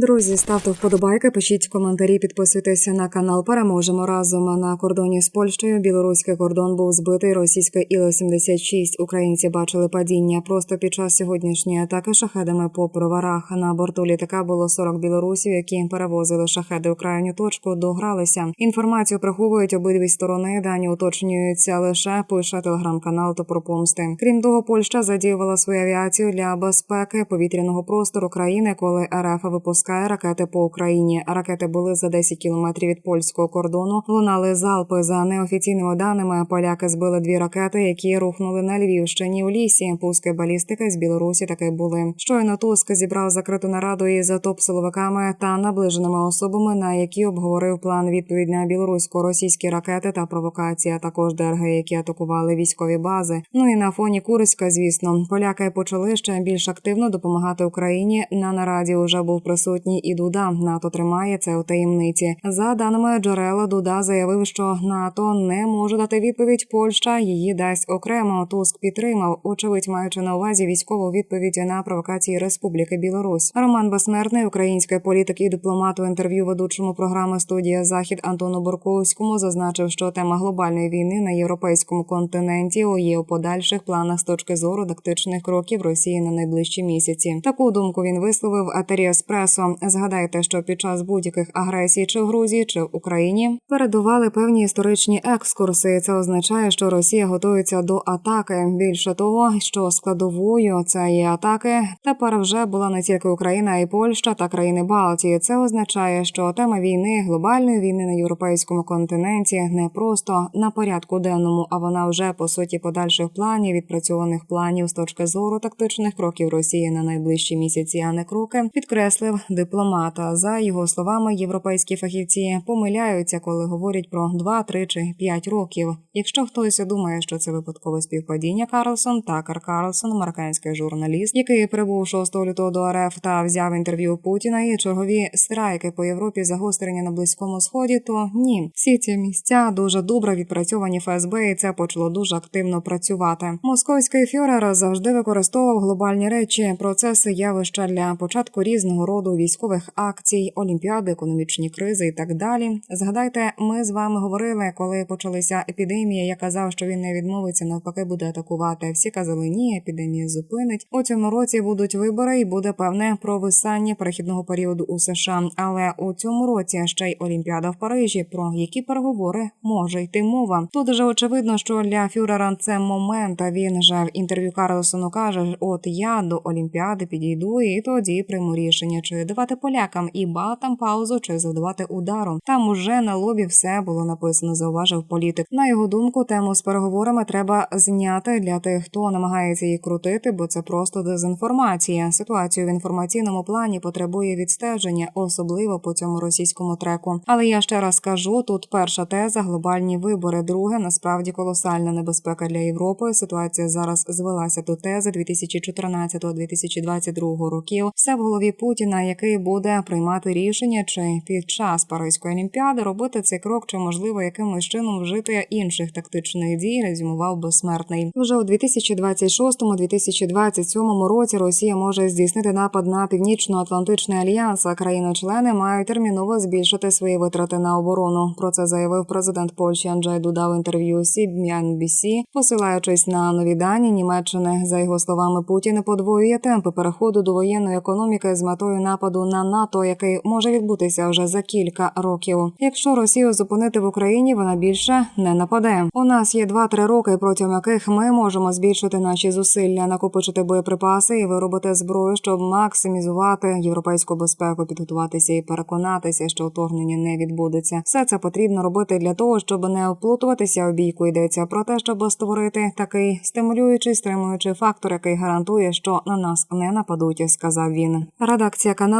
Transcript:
Друзі, ставте вподобайки, пишіть коментарі, підписуйтеся на канал. Переможемо разом на кордоні з Польщею. Білоруський кордон був збитий російською Іл-76. Українці бачили падіння. Просто під час сьогоднішньої атаки шахедами по броварах. На борту літака було 40 білорусів, які перевозили шахеди у крайню точку. Догралися. Інформацію приховують обидві сторони. Дані уточнюються лише пише телеграм-канал то про помсти. Крім того, Польща задіювала свою авіацію для безпеки повітряного простору країни, коли РФ випускає ракети по Україні. Ракети були за 10 кілометрів від польського кордону. Лунали залпи за неофіційними даними. Поляки збили дві ракети, які рухнули на Львівщині у лісі. Пуски балістики з Білорусі таки були. Щойно Туск зібрав закриту нараду із топ-силовиками та наближеними особами, на які обговорив план відповідь на білорусько-російські ракети та провокації, а також ДРГ, які атакували військові бази. Ну і на фоні Курська, звісно, поляки почали ще більш активно допомагати Україні. На нараді вже був присутній і Дуда. НАТО тримає це у таємниці. За даними джерела, Дуда заявив, що НАТО не може дати відповідь. Польща її дасть окремо. Туск підтримав, очевидь, маючи на увазі військову відповідь на провокації Республіки Білорусь. Роман Безсмертний, український політик і дипломат у інтерв'ю ведучому програми студія Захід Антону Борковському зазначив, що тема глобальної війни на європейському континенті є у подальших планах з точки зору тактичних кроків Росії на найближчі місяці. Таку думку він висловив в етері Згадайте, що під час будь-яких агресій, чи в Грузії, чи в Україні передували певні історичні екскурси. Це означає, що Росія готується до атаки. Більше того, що складовою цієї атаки тепер вже була не тільки Україна, а й Польща та країни Балтії. Це означає, що тема війни, глобальної війни на європейському континенті не просто на порядку денному, а вона вже по суті подальших планів, відпрацьованих планів з точки зору тактичних кроків Росії на найближчі місяці, а не кроки, підкреслив дипломата. За його словами, європейські фахівці помиляються, коли говорять про 2, 3 чи 5 років. Якщо хтось думає, що це випадкове співпадіння, Карлсон Такер Карлсон, американський журналіст, який прибув 6 лютого до РФ та взяв інтерв'ю Путіна і чергові страйки по Європі загострення на близькому сході, то ні, всі ці місця дуже добре відпрацьовані ФСБ, і це почало дуже активно працювати. Московський фюрер завжди використовував глобальні речі, процеси, явища для початку різного роду військових акцій, олімпіади, економічні кризи і так далі. Згадайте, ми з вами говорили, коли почалися епідемії. Я казав, що він не відмовиться, навпаки, буде атакувати. Всі казали, ні, епідемія зупинить. У цьому році будуть вибори, і буде певне провисання перехідного періоду у США. Але у цьому році ще й Олімпіада в Парижі. Про які переговори може йти мова? Тут же очевидно, що для Фюрера це момент. Він же в інтерв'ю Карлсону каже: От я до Олімпіади підійду, і тоді прийму рішення, чи давати полякам і батам паузу, чи завдавати ударом. Там уже на лобі все було написано. Зауважив політик. На його думку, тему з переговорами треба зняти для тих, хто намагається її крутити, бо це просто дезінформація. Ситуацію в інформаційному плані потребує відстеження, особливо по цьому російському треку. Але я ще раз кажу: тут перша теза глобальні вибори. Друге, насправді колосальна небезпека для Європи. Ситуація зараз звелася до тези 2014-2022 років. Все в голові Путіна, який буде приймати рішення, чи під час Паризької олімпіади робити цей крок, чи можливо якимось чином вжити інших тактичних дій, резюмував безсмертний. Вже у 2026-2027 році Росія може здійснити напад на північно-атлантичний альянс. а Країни-члени мають терміново збільшити свої витрати на оборону. Про це заявив президент Польщі Анджей Дуда в інтерв'ю CBNBC, посилаючись на нові дані Німеччини. За його словами, Путін подвоює темпи переходу до воєнної економіки з метою нападу на НАТО, який може відбутися вже за кілька років. Якщо Росію зупинити в Україні, вона більше не нападе. У нас є 2-3 роки, протягом яких ми можемо збільшити наші зусилля, накопичити боєприпаси і виробити зброю, щоб максимізувати європейську безпеку, підготуватися і переконатися, що вторгнення не відбудеться. Все це потрібно робити для того, щоб не вплутуватися у бійку. Йдеться про те, щоб створити такий стимулюючий, стримуючий фактор, який гарантує, що на нас не нападуть, сказав він. Редакція